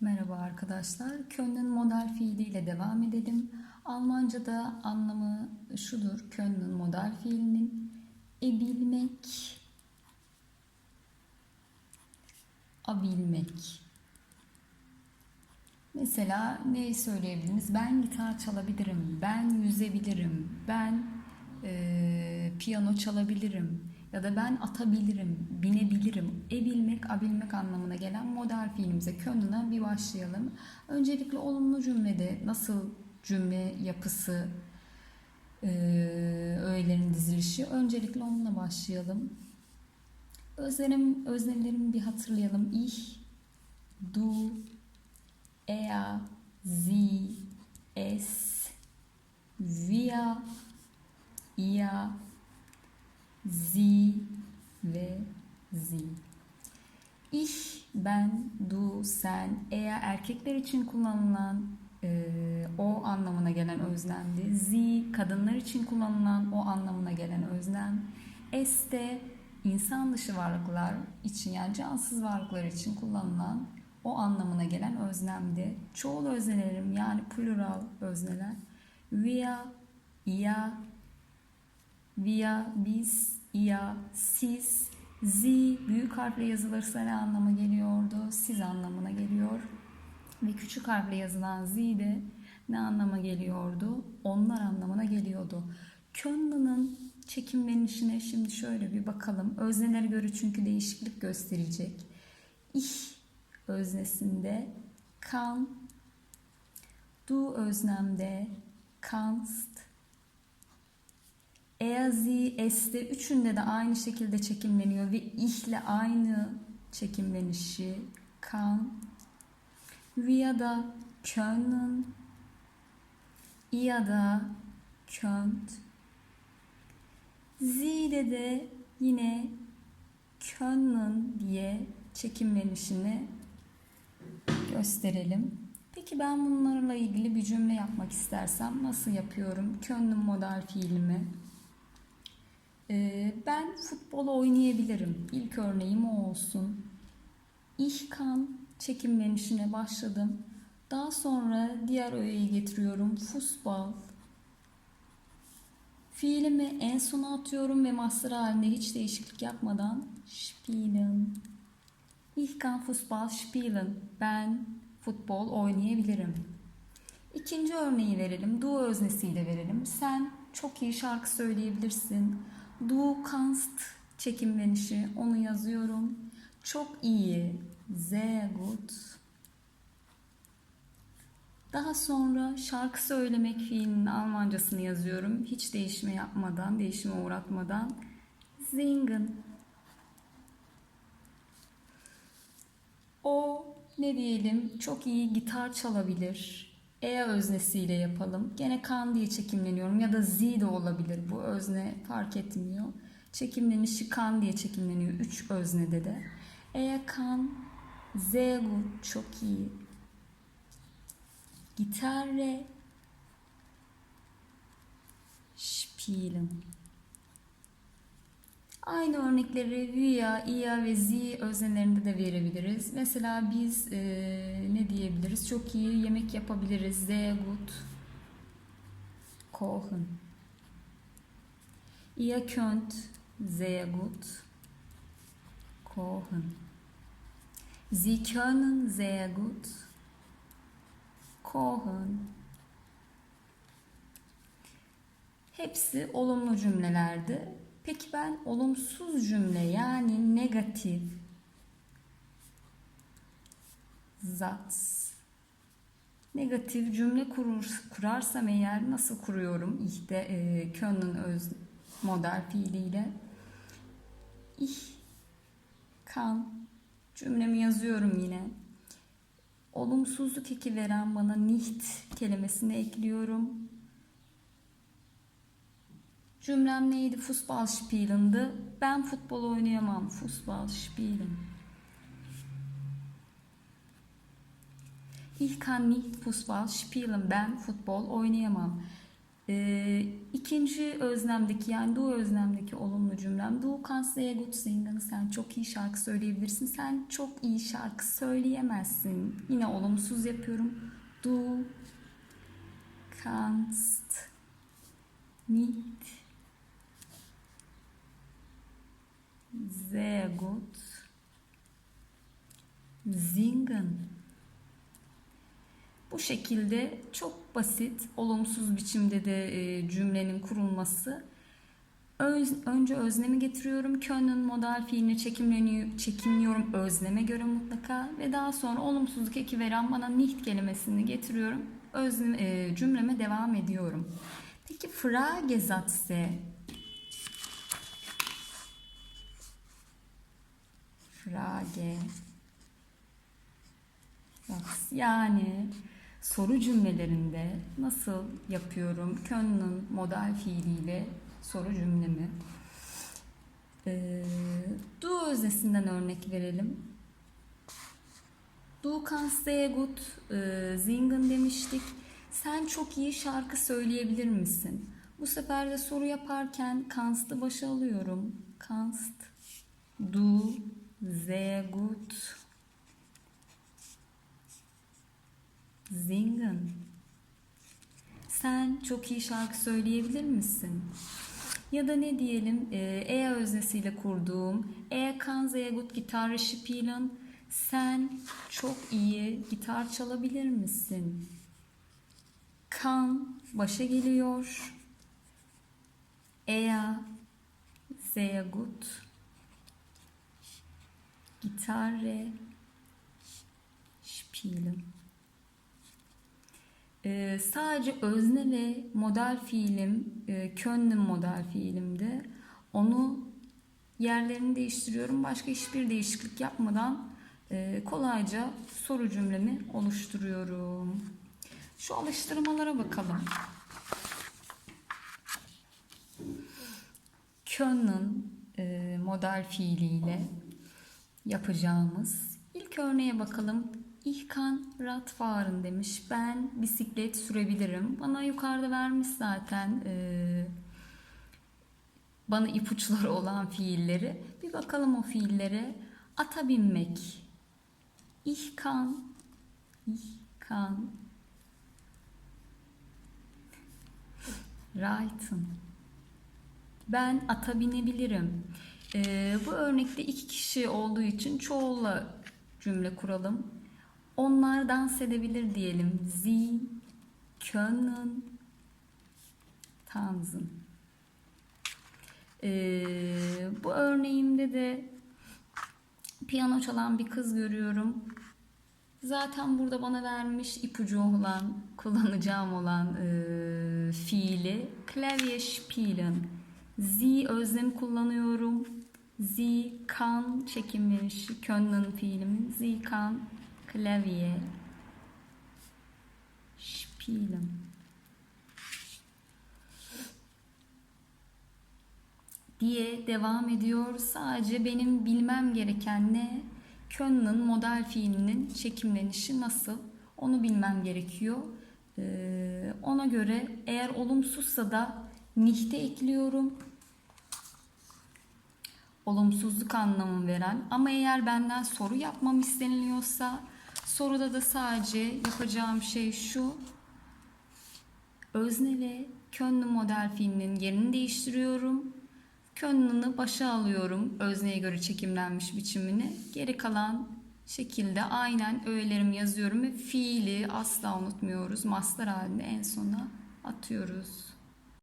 Merhaba arkadaşlar. Können model fiiliyle devam edelim. Almanca'da anlamı şudur. Können model fiilinin ebilmek, abilmek. Mesela ne söyleyebiliriz? Ben gitar çalabilirim, ben yüzebilirim, ben eee, piyano çalabilirim ya da ben atabilirim, binebilirim. Ebilmek, abilmek anlamına gelen model fiilimize Können'a bir başlayalım. Öncelikle olumlu cümlede nasıl cümle yapısı, eee, öğelerin dizilişi. Öncelikle onunla başlayalım. Özlerim, öznelerimi bir hatırlayalım. Ich, du, er, sie, es, wir, ihr, sie ve sie. Ich, ben, du, sen, eğer erkekler için kullanılan e, o anlamına gelen özlemdi. Sie, kadınlar için kullanılan o anlamına gelen özlem. Es de insan dışı varlıklar için yani cansız varlıklar için kullanılan o anlamına gelen özlemdi. Çoğul öznelerim yani plural özneler. Wir, ihr, wir, biz, ihr, siz, sie büyük harfle yazılırsa ne anlama geliyordu? Siz anlamına geliyor. Ve küçük harfle yazılan sie de ne anlama geliyordu? Onlar anlamına geliyordu. Können'ın çekimlenişine şimdi şöyle bir bakalım. Öznelere göre çünkü değişiklik gösterecek. Ich öznesinde kan, du öznemde kannst, sie, es'te üçünde de aynı şekilde çekimleniyor ve ihle aynı çekimlenişi kan, wir da können, ihr da könnt, Z'de de yine können diye çekimlenişini gösterelim. Peki ben bunlarla ilgili bir cümle yapmak istersem nasıl yapıyorum? Können model fiilimi. Ee, ben futbol oynayabilirim. İlk örneğim o olsun. Ich kann çekimlenişine başladım. Daha sonra diğer öğeyi getiriyorum. Fußball. Fiilimi en sona atıyorum ve master halinde hiç değişiklik yapmadan spielen. Ich kann Fußball spielen. Ben futbol oynayabilirim. İkinci örneği verelim. Du öznesiyle verelim. Sen çok iyi şarkı söyleyebilirsin. Du kannst çekimlenişi. Onu yazıyorum. Çok iyi. Sehr gut. Daha sonra şarkı söylemek fiilinin Almancasını yazıyorum. Hiç değişme yapmadan, değişime uğratmadan. Singen. O ne diyelim çok iyi gitar çalabilir. E öznesiyle yapalım. Gene kan diye çekimleniyorum ya da z de olabilir. Bu özne fark etmiyor. Çekimlenişi kan diye çekimleniyor. Üç öznede de. E kan, sehr gut çok iyi. Gitarre spielen. Aynı örnekleri via, ia ve zi öznelerinde de verebiliriz. Mesela biz e, ne diyebiliriz? Çok iyi yemek yapabiliriz. Sehr gut kochen. Ihr könnt sehr gut kochen. Sie können sehr gut kochen. Hepsi olumlu cümlelerdi. Peki ben olumsuz cümle yani negatif Satz negatif cümle kurur, kurarsam eğer nasıl kuruyorum? İşte e, können öz model fiiliyle ich kan cümlemi yazıyorum yine. Olumsuzluk eki veren bana nicht kelimesini ekliyorum. Cümlem neydi? Fußball spielen'dı. Ben futbol oynayamam. Fußball spielen. Ich kann nicht Fußball spielen. Ben futbol oynayamam. Ee, ikinci özlemdeki yani du özlemdeki olumlu cümlem. Du kannst sehr gut singen. Sen çok iyi şarkı söyleyebilirsin. Sen çok iyi şarkı söyleyemezsin. Yine olumsuz yapıyorum. Du kannst nicht sehr gut singen. Bu şekilde çok basit, olumsuz biçimde de e, cümlenin kurulması. Öz, önce öznemi getiriyorum. Können modal fiilini çekimliyorum özneme göre mutlaka. Ve daha sonra olumsuzluk eki veren bana nicht kelimesini getiriyorum. Özne, e, cümleme devam ediyorum. Peki Fragesätze Frage Satz. Yani soru cümlelerinde nasıl yapıyorum? Können modal fiiliyle soru cümlemi. Ee, du öznesinden örnek verelim. Du kannst sehr gut e, singen demiştik. Sen çok iyi şarkı söyleyebilir misin? Bu sefer de soru yaparken kannst'ı başa alıyorum. Kannst du sehr gut singen? Sen çok iyi şarkı söyleyebilir misin? Ya da ne diyelim e, e öznesiyle kurduğum E sehr gut Gitarre spielen. Sen çok iyi gitar çalabilir misin? Kan başa geliyor. Er sehr gut Gitarre. Ee, sadece özne ve modal fiilim, e, können modal fiilimde. Onu yerlerini değiştiriyorum. Başka hiçbir değişiklik yapmadan e, kolayca soru cümlemi oluşturuyorum. Şu alıştırmalara bakalım. Können e, modal fiiliyle yapacağımız ilk örneğe bakalım. Ich kann Rad fahren demiş. Ben bisiklet sürebilirim. Bana yukarıda vermiş zaten e, bana ipuçları olan fiilleri. Bir bakalım o fiillere. Ata binmek. Ich kann reiten. Ben ata binebilirim. Ee, bu örnekte iki kişi olduğu için çoğulla cümle kuralım. Onlar dans edebilir diyelim. Sie können tanzen. Ee, bu örneğimde de piyano çalan bir kız görüyorum. Zaten burada bana vermiş ipucu olan, kullanacağım olan e, fiili klavye spielen. Sie özlem kullanıyorum. Sie kann çekilmiş können fiilimin. Sie kann klavye spielen. diye devam ediyor. Sadece benim bilmem gereken ne? Können modal fiilinin çekimlenişi nasıl? Onu bilmem gerekiyor. Ee, ona göre eğer olumsuzsa da nichte ekliyorum. Olumsuzluk anlamı veren ama eğer benden soru yapmam isteniliyorsa soruda da sadece yapacağım şey şu. Özne ve können model fiilinin yerini değiştiriyorum. Können'ı başa alıyorum özneye göre çekimlenmiş biçimini. Geri kalan şekilde aynen öğelerimi yazıyorum ve fiili asla unutmuyoruz. Master halinde en sona atıyoruz.